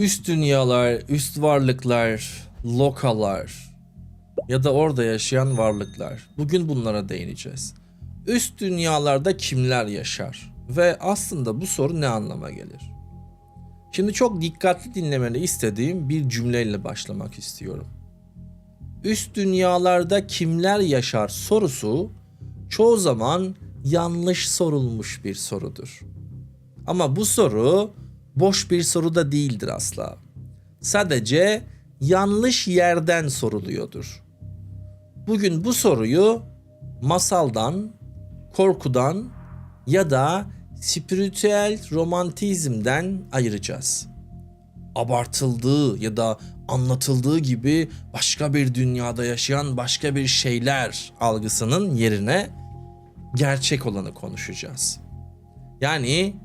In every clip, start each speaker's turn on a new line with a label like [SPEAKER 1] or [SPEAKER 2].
[SPEAKER 1] Üst dünyalar, üst varlıklar, lokalar ya da orada yaşayan varlıklar. Bugün bunlara değineceğiz. Üst dünyalarda kimler yaşar? Ve aslında bu soru ne anlama gelir? Şimdi çok dikkatli dinlemeni istediğim bir cümleyle başlamak istiyorum. Üst dünyalarda kimler yaşar sorusu çoğu zaman yanlış sorulmuş bir sorudur. Ama bu soru boş bir soru da değildir asla. Sadece yanlış yerden soruluyordur. Bugün bu soruyu masaldan, korkudan ya da spiritüel romantizmden ayıracağız. Abartıldığı ya da anlatıldığı gibi başka bir dünyada yaşayan başka bir şeyler algısının yerine gerçek olanı konuşacağız. Yani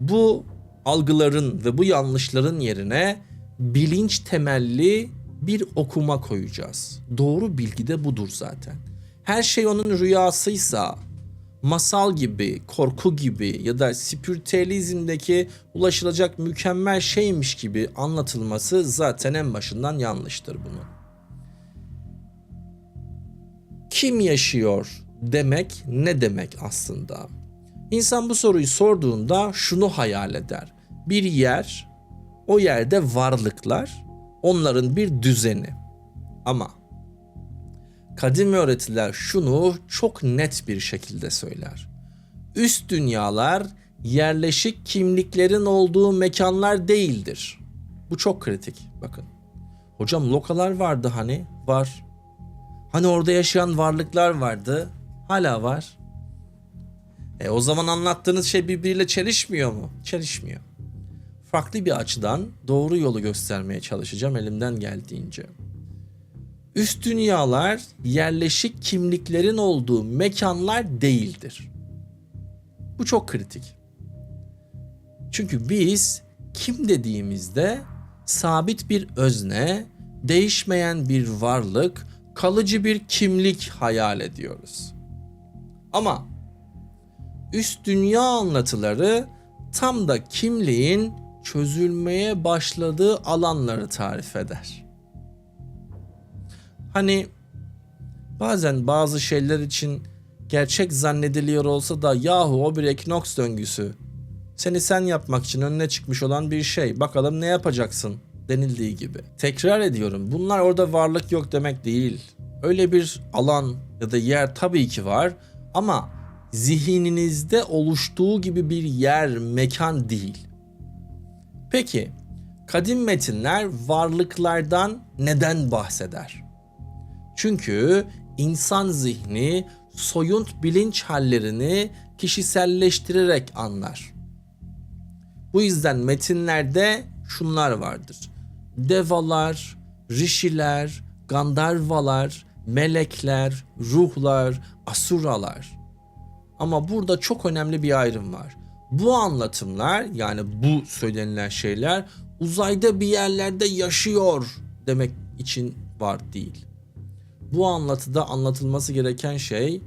[SPEAKER 1] bu algıların ve bu yanlışların yerine bilinç temelli bir okuma koyacağız. Doğru bilgi de budur zaten. Her şey onun rüyasıysa, masal gibi, korku gibi ya da spiritüalizmdeki ulaşılacak mükemmel şeymiş gibi anlatılması zaten en başından yanlıştır bunun. Kim yaşıyor demek ne demek aslında? İnsan bu soruyu sorduğunda şunu hayal eder. Bir yer, o yerde varlıklar, onların bir düzeni. Ama kadim öğretiler şunu çok net bir şekilde söyler. Üst dünyalar yerleşik kimliklerin olduğu mekanlar değildir. Bu çok kritik bakın. Hocam lokalar vardı hani var. Hani orada yaşayan varlıklar vardı. Hala var. E o zaman anlattığınız şey birbiriyle çelişmiyor mu? Çelişmiyor. Farklı bir açıdan doğru yolu göstermeye çalışacağım elimden geldiğince. Üst dünyalar yerleşik kimliklerin olduğu mekanlar değildir. Bu çok kritik. Çünkü biz kim dediğimizde sabit bir özne, değişmeyen bir varlık, kalıcı bir kimlik hayal ediyoruz. Ama üst dünya anlatıları tam da kimliğin çözülmeye başladığı alanları tarif eder. Hani bazen bazı şeyler için gerçek zannediliyor olsa da yahu o bir ekinoks döngüsü. Seni sen yapmak için önüne çıkmış olan bir şey. Bakalım ne yapacaksın denildiği gibi. Tekrar ediyorum bunlar orada varlık yok demek değil. Öyle bir alan ya da yer tabii ki var ama zihninizde oluştuğu gibi bir yer, mekan değil. Peki, kadim metinler varlıklardan neden bahseder? Çünkü insan zihni soyut bilinç hallerini kişiselleştirerek anlar. Bu yüzden metinlerde şunlar vardır. Devalar, rişiler, gandarvalar, melekler, ruhlar, asuralar. Ama burada çok önemli bir ayrım var. Bu anlatımlar yani bu söylenilen şeyler uzayda bir yerlerde yaşıyor demek için var değil. Bu anlatıda anlatılması gereken şey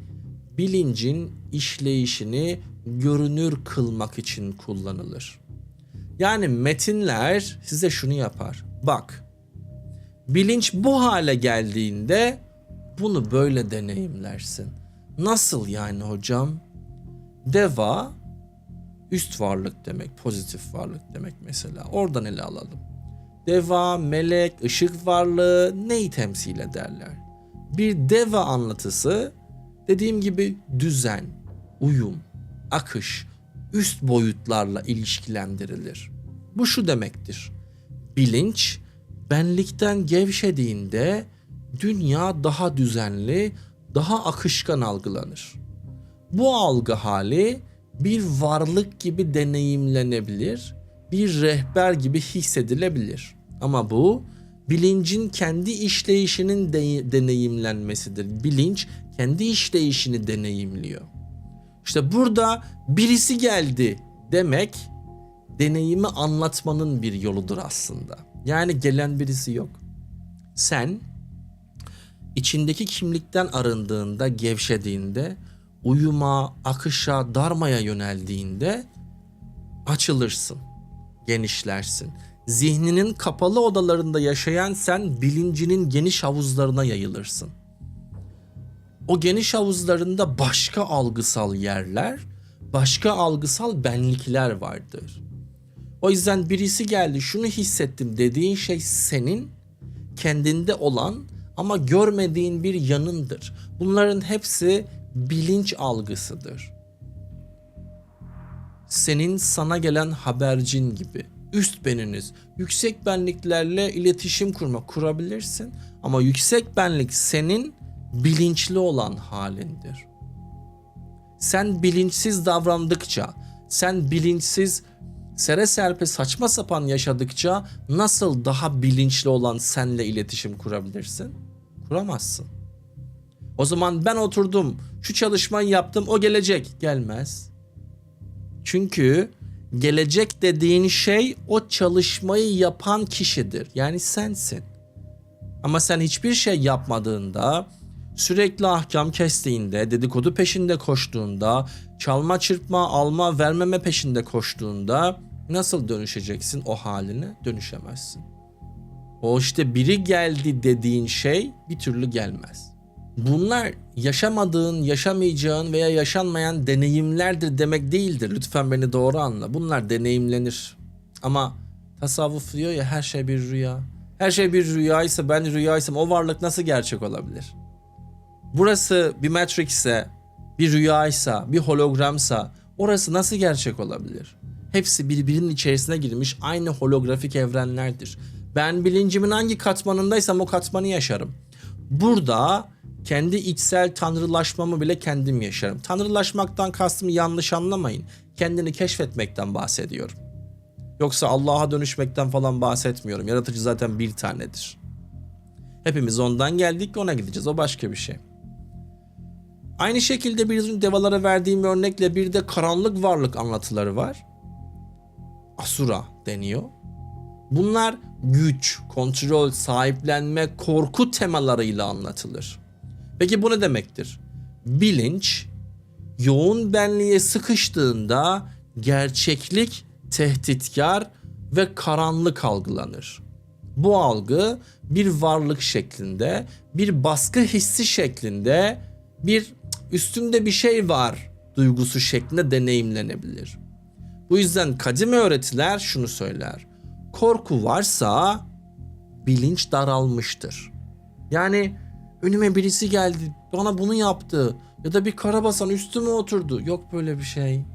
[SPEAKER 1] bilincin işleyişini görünür kılmak için kullanılır. Yani metinler size şunu yapar. Bak bilinç bu hale geldiğinde bunu böyle deneyimlersin. Nasıl yani hocam? Deva üst varlık demek, pozitif varlık demek mesela. Oradan ele alalım. Deva, melek, ışık varlığı neyi temsil ederler? Bir deva anlatısı dediğim gibi düzen, uyum, akış, üst boyutlarla ilişkilendirilir. Bu şu demektir. Bilinç benlikten gevşediğinde dünya daha düzenli, daha akışkan algılanır. Bu algı hali bir varlık gibi deneyimlenebilir, bir rehber gibi hissedilebilir. Ama bu bilincin kendi işleyişinin de- deneyimlenmesidir. Bilinç kendi işleyişini deneyimliyor. İşte burada birisi geldi demek deneyimi anlatmanın bir yoludur aslında. Yani gelen birisi yok. Sen içindeki kimlikten arındığında, gevşediğinde, uyuma, akışa, darmaya yöneldiğinde açılırsın, genişlersin. Zihninin kapalı odalarında yaşayan sen bilincinin geniş havuzlarına yayılırsın. O geniş havuzlarında başka algısal yerler, başka algısal benlikler vardır. O yüzden birisi geldi şunu hissettim dediğin şey senin kendinde olan ama görmediğin bir yanındır. Bunların hepsi bilinç algısıdır. Senin sana gelen habercin gibi üst beniniz, yüksek benliklerle iletişim kurma kurabilirsin ama yüksek benlik senin bilinçli olan halindir. Sen bilinçsiz davrandıkça, sen bilinçsiz sere serpe saçma sapan yaşadıkça nasıl daha bilinçli olan senle iletişim kurabilirsin? Kuramazsın. O zaman ben oturdum, şu çalışmayı yaptım, o gelecek. Gelmez. Çünkü gelecek dediğin şey o çalışmayı yapan kişidir. Yani sensin. Ama sen hiçbir şey yapmadığında, sürekli ahkam kestiğinde, dedikodu peşinde koştuğunda, çalma çırpma, alma vermeme peşinde koştuğunda nasıl dönüşeceksin o haline? Dönüşemezsin. O işte biri geldi dediğin şey bir türlü gelmez. Bunlar yaşamadığın, yaşamayacağın veya yaşanmayan deneyimlerdir demek değildir. Lütfen beni doğru anla. Bunlar deneyimlenir. Ama tasavvuf diyor ya her şey bir rüya. Her şey bir rüyaysa ben rüyaysam o varlık nasıl gerçek olabilir? Burası bir Matrix'e, bir rüyaysa, bir hologramsa orası nasıl gerçek olabilir? Hepsi birbirinin içerisine girmiş aynı holografik evrenlerdir. Ben bilincimin hangi katmanındaysam o katmanı yaşarım. Burada kendi içsel tanrılaşmamı bile kendim yaşarım. Tanrılaşmaktan kastımı yanlış anlamayın. Kendini keşfetmekten bahsediyorum. Yoksa Allah'a dönüşmekten falan bahsetmiyorum. Yaratıcı zaten bir tanedir. Hepimiz ondan geldik ona gideceğiz. O başka bir şey. Aynı şekilde bir devalara verdiğim örnekle bir de karanlık varlık anlatıları var. Asura deniyor. Bunlar güç, kontrol, sahiplenme, korku temalarıyla anlatılır. Peki bu ne demektir? Bilinç yoğun benliğe sıkıştığında gerçeklik tehditkar ve karanlık algılanır. Bu algı bir varlık şeklinde, bir baskı hissi şeklinde, bir üstünde bir şey var duygusu şeklinde deneyimlenebilir. Bu yüzden kadim öğretiler şunu söyler. Korku varsa bilinç daralmıştır. Yani önüme birisi geldi bana bunu yaptı ya da bir karabasan üstüme oturdu. Yok böyle bir şey.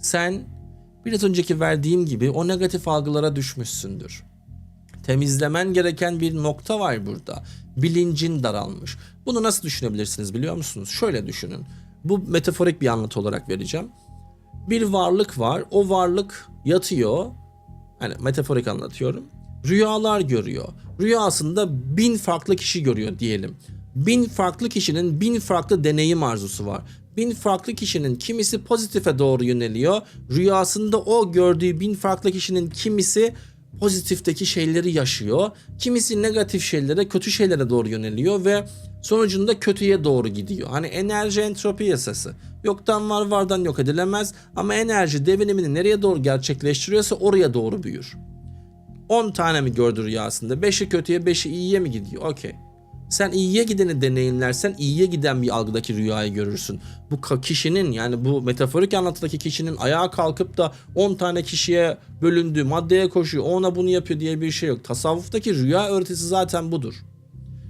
[SPEAKER 1] Sen biraz önceki verdiğim gibi o negatif algılara düşmüşsündür. Temizlemen gereken bir nokta var burada. Bilincin daralmış. Bunu nasıl düşünebilirsiniz biliyor musunuz? Şöyle düşünün. Bu metaforik bir anlatı olarak vereceğim. Bir varlık var. O varlık yatıyor. Hani metaforik anlatıyorum. Rüyalar görüyor. Rüyasında bin farklı kişi görüyor diyelim. Bin farklı kişinin bin farklı deneyim arzusu var. Bin farklı kişinin kimisi pozitife doğru yöneliyor. Rüyasında o gördüğü bin farklı kişinin kimisi pozitifteki şeyleri yaşıyor. Kimisi negatif şeylere, kötü şeylere doğru yöneliyor ve sonucunda kötüye doğru gidiyor. Hani enerji entropi yasası. Yoktan var, vardan yok edilemez ama enerji devinimini nereye doğru gerçekleştiriyorsa oraya doğru büyür. 10 tane mi gördü rüyasında? 5'i kötüye, 5'i iyiye mi gidiyor? Okey. Sen iyiye gideni deneyimlersen iyiye giden bir algıdaki rüyayı görürsün. Bu kişinin yani bu metaforik anlatıdaki kişinin ayağa kalkıp da 10 tane kişiye bölündü, maddeye koşuyor, ona bunu yapıyor diye bir şey yok. Tasavvuftaki rüya öğretisi zaten budur.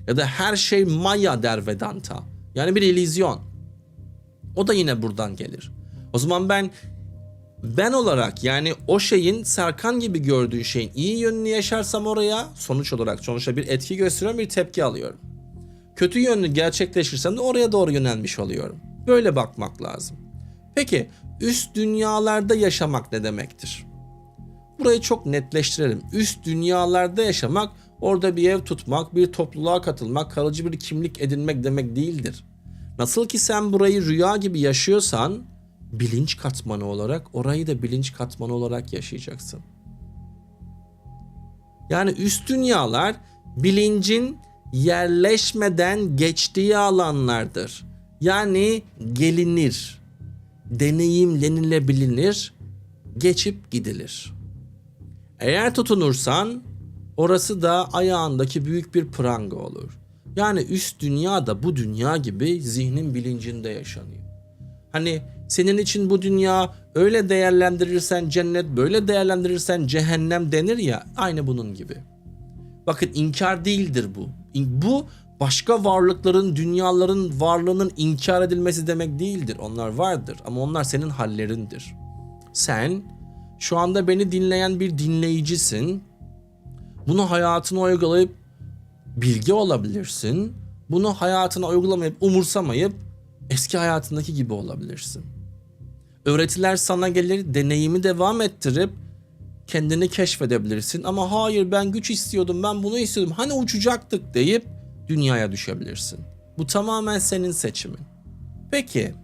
[SPEAKER 1] Ya da her şey maya der Vedanta. Yani bir illüzyon. O da yine buradan gelir. O zaman ben ben olarak yani o şeyin Serkan gibi gördüğü şeyin iyi yönünü yaşarsam oraya sonuç olarak sonuçta bir etki gösteriyorum bir tepki alıyorum. Kötü yönünü gerçekleştirsem de oraya doğru yönelmiş oluyorum. Böyle bakmak lazım. Peki üst dünyalarda yaşamak ne demektir? Burayı çok netleştirelim. Üst dünyalarda yaşamak orada bir ev tutmak, bir topluluğa katılmak, kalıcı bir kimlik edinmek demek değildir. Nasıl ki sen burayı rüya gibi yaşıyorsan bilinç katmanı olarak orayı da bilinç katmanı olarak yaşayacaksın. Yani üst dünyalar bilincin yerleşmeden geçtiği alanlardır. Yani gelinir, deneyimlenilebilir, geçip gidilir. Eğer tutunursan orası da ayağındaki büyük bir pranga olur. Yani üst dünya da bu dünya gibi zihnin bilincinde yaşanıyor. Hani senin için bu dünya öyle değerlendirirsen cennet, böyle değerlendirirsen cehennem denir ya aynı bunun gibi. Bakın inkar değildir bu. Bu başka varlıkların, dünyaların varlığının inkar edilmesi demek değildir. Onlar vardır ama onlar senin hallerindir. Sen şu anda beni dinleyen bir dinleyicisin. Bunu hayatına uygulayıp bilgi olabilirsin. Bunu hayatına uygulamayıp umursamayıp eski hayatındaki gibi olabilirsin. Öğretiler sana gelir, deneyimi devam ettirip kendini keşfedebilirsin. Ama hayır ben güç istiyordum, ben bunu istiyordum. Hani uçacaktık deyip dünyaya düşebilirsin. Bu tamamen senin seçimin. Peki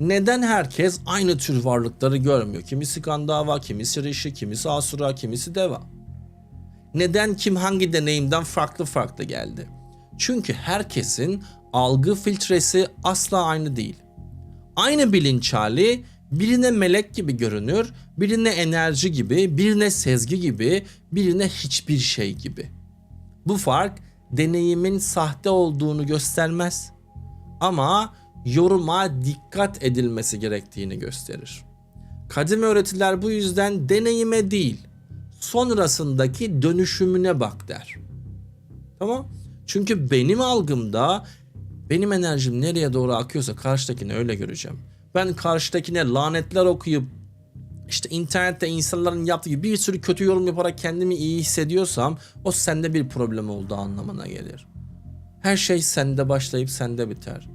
[SPEAKER 1] neden herkes aynı tür varlıkları görmüyor? Kimisi Gandava, kimisi Rishi, kimisi Asura, kimisi Deva. Neden kim hangi deneyimden farklı farklı geldi? Çünkü herkesin algı filtresi asla aynı değil. Aynı bilinç hali birine melek gibi görünür, birine enerji gibi, birine sezgi gibi, birine hiçbir şey gibi. Bu fark deneyimin sahte olduğunu göstermez ama yoruma dikkat edilmesi gerektiğini gösterir. Kadim öğretiler bu yüzden deneyime değil, sonrasındaki dönüşümüne bak der. Tamam? Çünkü benim algımda benim enerjim nereye doğru akıyorsa karşıdakini öyle göreceğim. Ben karşıdakine lanetler okuyup işte internette insanların yaptığı gibi bir sürü kötü yorum yaparak kendimi iyi hissediyorsam o sende bir problem olduğu anlamına gelir. Her şey sende başlayıp sende biter.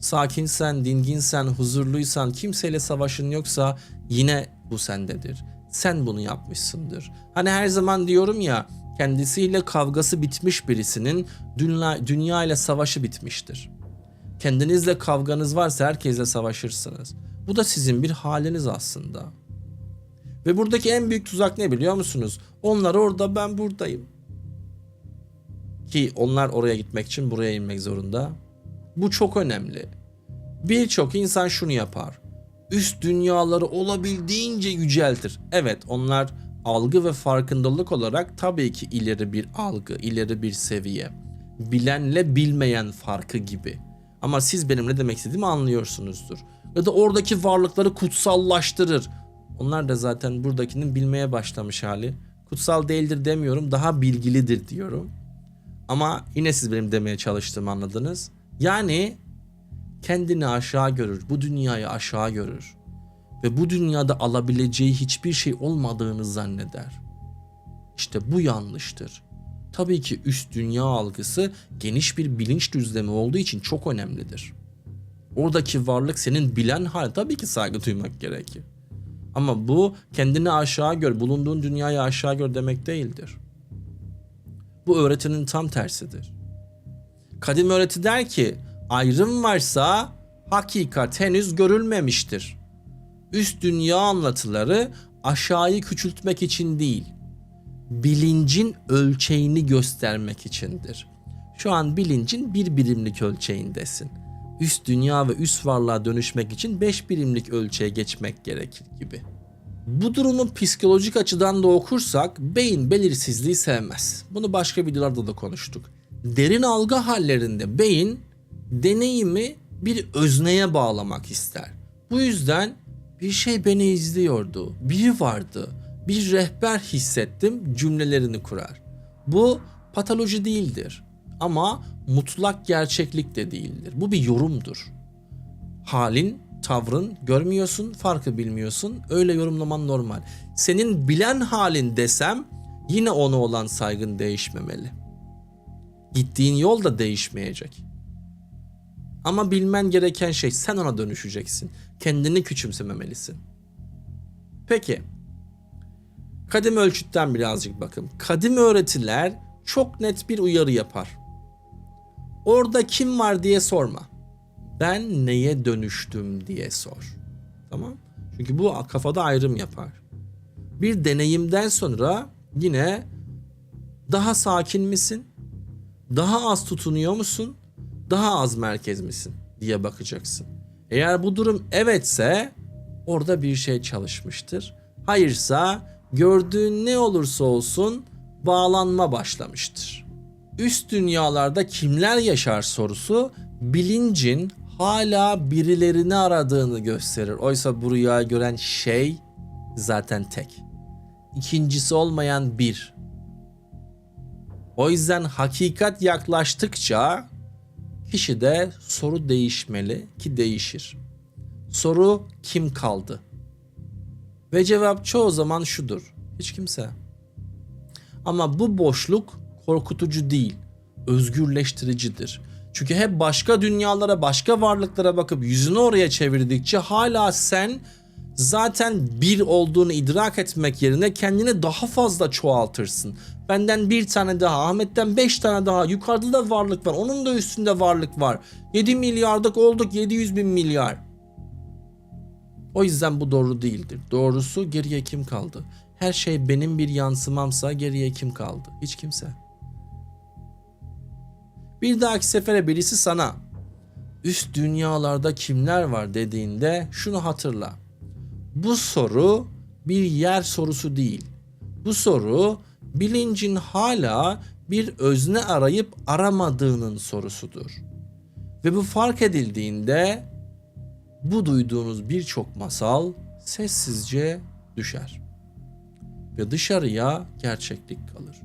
[SPEAKER 1] Sakinsen, dinginsen, huzurluysan, kimseyle savaşın yoksa yine bu sendedir. Sen bunu yapmışsındır. Hani her zaman diyorum ya kendisiyle kavgası bitmiş birisinin dünya, dünya ile savaşı bitmiştir. Kendinizle kavganız varsa herkesle savaşırsınız. Bu da sizin bir haliniz aslında. Ve buradaki en büyük tuzak ne biliyor musunuz? Onlar orada ben buradayım. Ki onlar oraya gitmek için buraya inmek zorunda. Bu çok önemli. Birçok insan şunu yapar. Üst dünyaları olabildiğince yüceltir. Evet onlar algı ve farkındalık olarak tabii ki ileri bir algı, ileri bir seviye. Bilenle bilmeyen farkı gibi. Ama siz benim ne demek istediğimi anlıyorsunuzdur. Ya da oradaki varlıkları kutsallaştırır. Onlar da zaten buradakinin bilmeye başlamış hali. Kutsal değildir demiyorum, daha bilgilidir diyorum. Ama yine siz benim demeye çalıştığımı anladınız. Yani kendini aşağı görür, bu dünyayı aşağı görür ve bu dünyada alabileceği hiçbir şey olmadığını zanneder. İşte bu yanlıştır. Tabii ki üst dünya algısı geniş bir bilinç düzlemi olduğu için çok önemlidir. Oradaki varlık senin bilen hal tabii ki saygı duymak gerekir. Ama bu kendini aşağı gör, bulunduğun dünyayı aşağı gör demek değildir. Bu öğretinin tam tersidir. Kadim öğreti der ki ayrım varsa hakikat henüz görülmemiştir. Üst dünya anlatıları aşağıyı küçültmek için değil, bilincin ölçeğini göstermek içindir. Şu an bilincin bir birimlik ölçeğindesin. Üst dünya ve üst varlığa dönüşmek için 5 birimlik ölçeğe geçmek gerekir gibi. Bu durumu psikolojik açıdan da okursak beyin belirsizliği sevmez. Bunu başka videolarda da konuştuk. Derin algı hallerinde beyin deneyimi bir özneye bağlamak ister. Bu yüzden bir şey beni izliyordu, biri vardı, bir rehber hissettim cümlelerini kurar. Bu patoloji değildir ama mutlak gerçeklik de değildir. Bu bir yorumdur. Halin, tavrın görmüyorsun, farkı bilmiyorsun. Öyle yorumlaman normal. Senin bilen halin desem yine ona olan saygın değişmemeli. Gittiğin yol da değişmeyecek. Ama bilmen gereken şey sen ona dönüşeceksin. Kendini küçümsememelisin. Peki. Kadim ölçütten birazcık bakın. Kadim öğretiler çok net bir uyarı yapar. Orada kim var diye sorma. Ben neye dönüştüm diye sor. Tamam? Çünkü bu kafada ayrım yapar. Bir deneyimden sonra yine daha sakin misin? Daha az tutunuyor musun? Daha az merkez misin diye bakacaksın. Eğer bu durum evetse orada bir şey çalışmıştır. Hayırsa gördüğün ne olursa olsun bağlanma başlamıştır. Üst dünyalarda kimler yaşar sorusu bilincin hala birilerini aradığını gösterir. Oysa bu rüyayı gören şey zaten tek. İkincisi olmayan bir. O yüzden hakikat yaklaştıkça kişide soru değişmeli ki değişir. Soru kim kaldı? Ve cevap çoğu zaman şudur. Hiç kimse. Ama bu boşluk korkutucu değil, özgürleştiricidir. Çünkü hep başka dünyalara, başka varlıklara bakıp yüzünü oraya çevirdikçe hala sen zaten bir olduğunu idrak etmek yerine kendini daha fazla çoğaltırsın. Benden bir tane daha, Ahmet'ten beş tane daha, yukarıda da varlık var, onun da üstünde varlık var. 7 milyardık olduk 700 bin milyar. O yüzden bu doğru değildir. Doğrusu geriye kim kaldı? Her şey benim bir yansımamsa geriye kim kaldı? Hiç kimse. Bir dahaki sefere birisi sana üst dünyalarda kimler var dediğinde şunu hatırla. Bu soru bir yer sorusu değil. Bu soru bilincin hala bir özne arayıp aramadığının sorusudur. Ve bu fark edildiğinde bu duyduğunuz birçok masal sessizce düşer. Ve dışarıya gerçeklik kalır.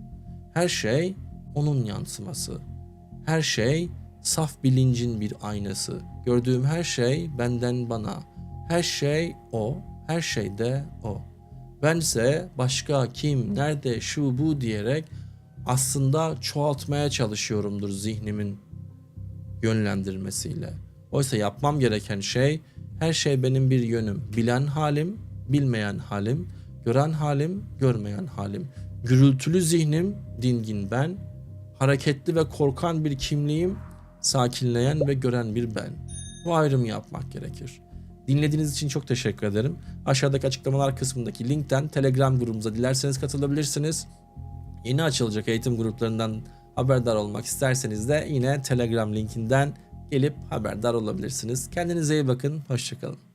[SPEAKER 1] Her şey onun yansıması. Her şey saf bilincin bir aynası. Gördüğüm her şey benden bana. Her şey o, her şey de o. Bense başka kim, nerede, şu bu diyerek aslında çoğaltmaya çalışıyorumdur zihnimin yönlendirmesiyle. Oysa yapmam gereken şey her şey benim bir yönüm. Bilen halim, bilmeyen halim, gören halim, görmeyen halim. Gürültülü zihnim, dingin ben, hareketli ve korkan bir kimliğim, sakinleyen ve gören bir ben. Bu ayrımı yapmak gerekir. Dinlediğiniz için çok teşekkür ederim. Aşağıdaki açıklamalar kısmındaki linkten Telegram grubumuza dilerseniz katılabilirsiniz. Yeni açılacak eğitim gruplarından haberdar olmak isterseniz de yine Telegram linkinden gelip haberdar olabilirsiniz. Kendinize iyi bakın. Hoşçakalın.